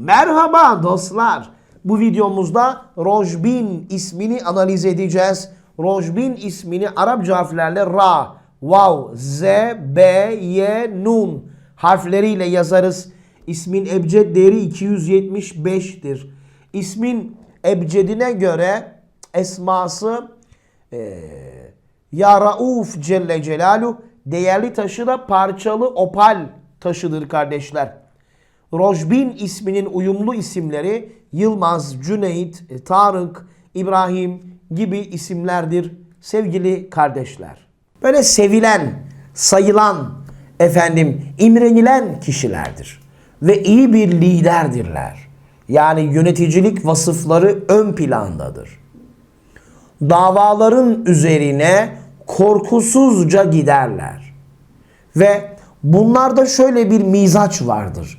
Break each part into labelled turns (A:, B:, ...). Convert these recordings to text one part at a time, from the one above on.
A: Merhaba dostlar. Bu videomuzda Rojbin ismini analiz edeceğiz. Rojbin ismini Arapça harflerle Ra, Vav, Z, B, Y, Nun harfleriyle yazarız. İsmin ebced değeri 275'tir. İsmin ebcedine göre esması eee Ya Rauf Celle Celaluhu değerli taşı da parçalı opal taşıdır kardeşler. Rojbin isminin uyumlu isimleri Yılmaz, Cüneyt, e, Tarık, İbrahim gibi isimlerdir sevgili kardeşler. Böyle sevilen, sayılan, efendim imrenilen kişilerdir. Ve iyi bir liderdirler. Yani yöneticilik vasıfları ön plandadır. Davaların üzerine korkusuzca giderler. Ve bunlarda şöyle bir mizaç vardır.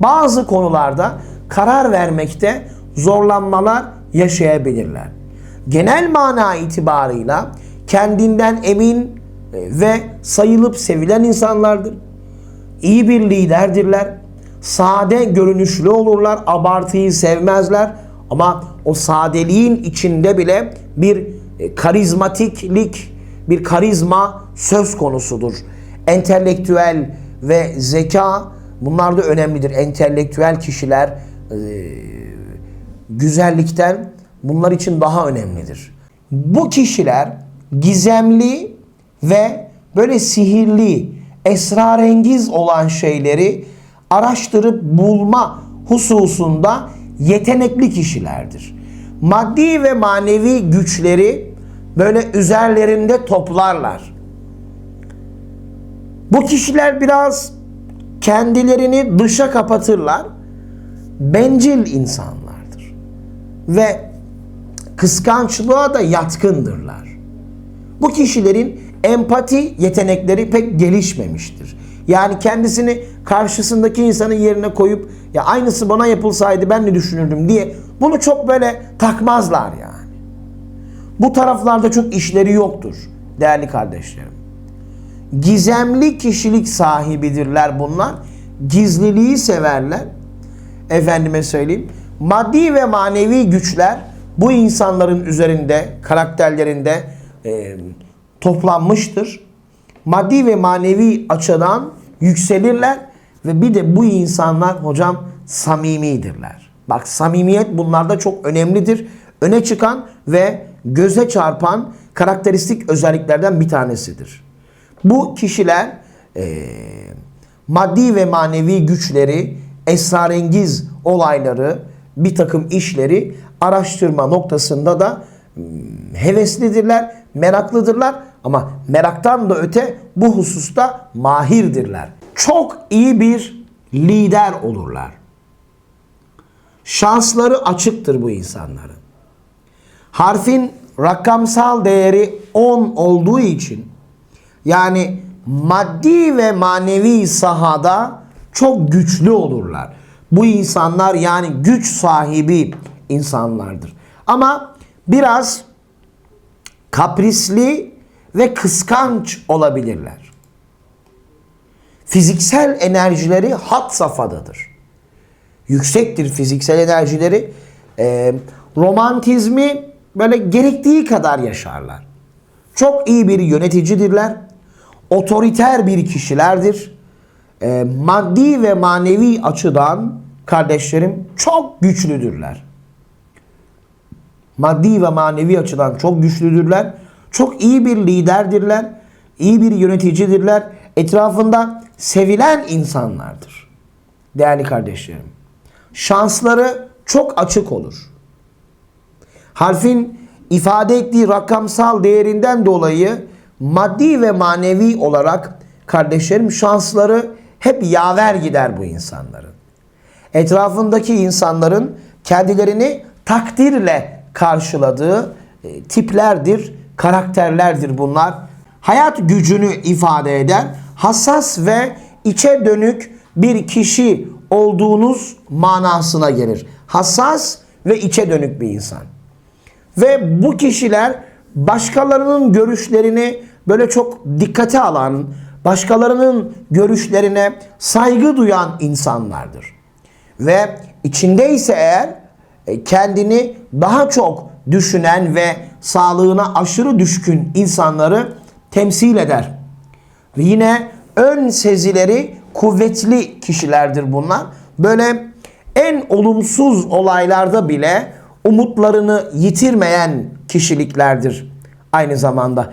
A: Bazı konularda karar vermekte zorlanmalar yaşayabilirler. Genel mana itibarıyla kendinden emin e, ve sayılıp sevilen insanlardır. İyi bir liderdirler. Sade görünüşlü olurlar, abartıyı sevmezler ama o sadeliğin içinde bile bir e, karizmatiklik, bir karizma söz konusudur. Entelektüel ve zeka bunlar da önemlidir. Entelektüel kişiler e, güzellikten bunlar için daha önemlidir. Bu kişiler gizemli ve böyle sihirli, esrarengiz olan şeyleri araştırıp bulma hususunda yetenekli kişilerdir. Maddi ve manevi güçleri böyle üzerlerinde toplarlar. Bu kişiler biraz kendilerini dışa kapatırlar. Bencil insanlardır. Ve kıskançlığa da yatkındırlar. Bu kişilerin empati yetenekleri pek gelişmemiştir. Yani kendisini karşısındaki insanın yerine koyup ya aynısı bana yapılsaydı ben ne düşünürdüm diye bunu çok böyle takmazlar yani. Bu taraflarda çok işleri yoktur değerli kardeşlerim. Gizemli kişilik sahibidirler bunlar. Gizliliği severler. Efendime söyleyeyim. Maddi ve manevi güçler bu insanların üzerinde, karakterlerinde e, toplanmıştır. Maddi ve manevi açıdan yükselirler ve bir de bu insanlar hocam samimidirler. Bak samimiyet bunlarda çok önemlidir. Öne çıkan ve göze çarpan karakteristik özelliklerden bir tanesidir. Bu kişiler e, maddi ve manevi güçleri, esrarengiz olayları, bir takım işleri araştırma noktasında da hmm, heveslidirler, meraklıdırlar ama meraktan da öte bu hususta mahirdirler. Çok iyi bir lider olurlar. Şansları açıktır bu insanların. Harfin rakamsal değeri 10 olduğu için yani maddi ve manevi sahada çok güçlü olurlar. Bu insanlar yani güç sahibi insanlardır. Ama biraz kaprisli ve kıskanç olabilirler. Fiziksel enerjileri hat safhadadır. Yüksektir fiziksel enerjileri. Ee, romantizmi böyle gerektiği kadar yaşarlar. Çok iyi bir yöneticidirler. Otoriter bir kişilerdir. Ee, maddi ve manevi açıdan kardeşlerim çok güçlüdürler. Maddi ve manevi açıdan çok güçlüdürler. Çok iyi bir liderdirler. iyi bir yöneticidirler. Etrafında sevilen insanlardır. Değerli kardeşlerim. Şansları çok açık olur. Harfin ifade ettiği rakamsal değerinden dolayı maddi ve manevi olarak kardeşlerim şansları hep yaver gider bu insanların. Etrafındaki insanların kendilerini takdirle karşıladığı e, tiplerdir, karakterlerdir bunlar. Hayat gücünü ifade eden hassas ve içe dönük bir kişi olduğunuz manasına gelir. Hassas ve içe dönük bir insan. Ve bu kişiler başkalarının görüşlerini böyle çok dikkate alan, başkalarının görüşlerine saygı duyan insanlardır. Ve içindeyse eğer e, kendini daha çok düşünen ve sağlığına aşırı düşkün insanları temsil eder. Ve yine ön sezileri kuvvetli kişilerdir bunlar. Böyle en olumsuz olaylarda bile umutlarını yitirmeyen kişiliklerdir. Aynı zamanda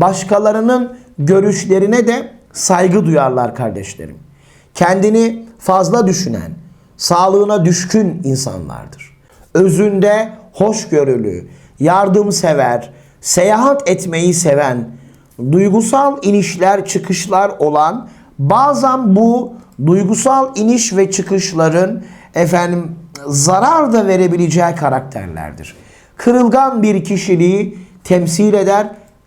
A: Başkalarının görüşlerine de saygı duyarlar kardeşlerim. Kendini fazla düşünen, sağlığına düşkün insanlardır. Özünde hoşgörülü, yardımsever, seyahat etmeyi seven, duygusal inişler çıkışlar olan bazen bu duygusal iniş ve çıkışların efendim zarar da verebileceği karakterlerdir. Kırılgan bir kişiliği temsil eder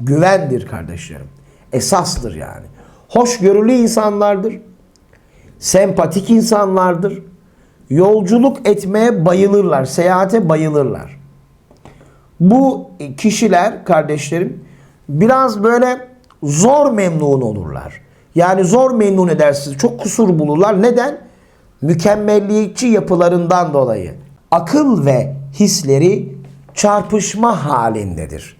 A: Güvendir kardeşlerim. Esastır yani. Hoşgörülü insanlardır. Sempatik insanlardır. Yolculuk etmeye bayılırlar. Seyahate bayılırlar. Bu kişiler kardeşlerim biraz böyle zor memnun olurlar. Yani zor memnun edersiniz. Çok kusur bulurlar. Neden? Mükemmelliyetçi yapılarından dolayı. Akıl ve hisleri çarpışma halindedir.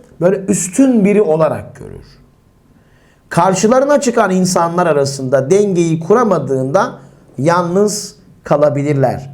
A: böyle üstün biri olarak görür. Karşılarına çıkan insanlar arasında dengeyi kuramadığında yalnız kalabilirler.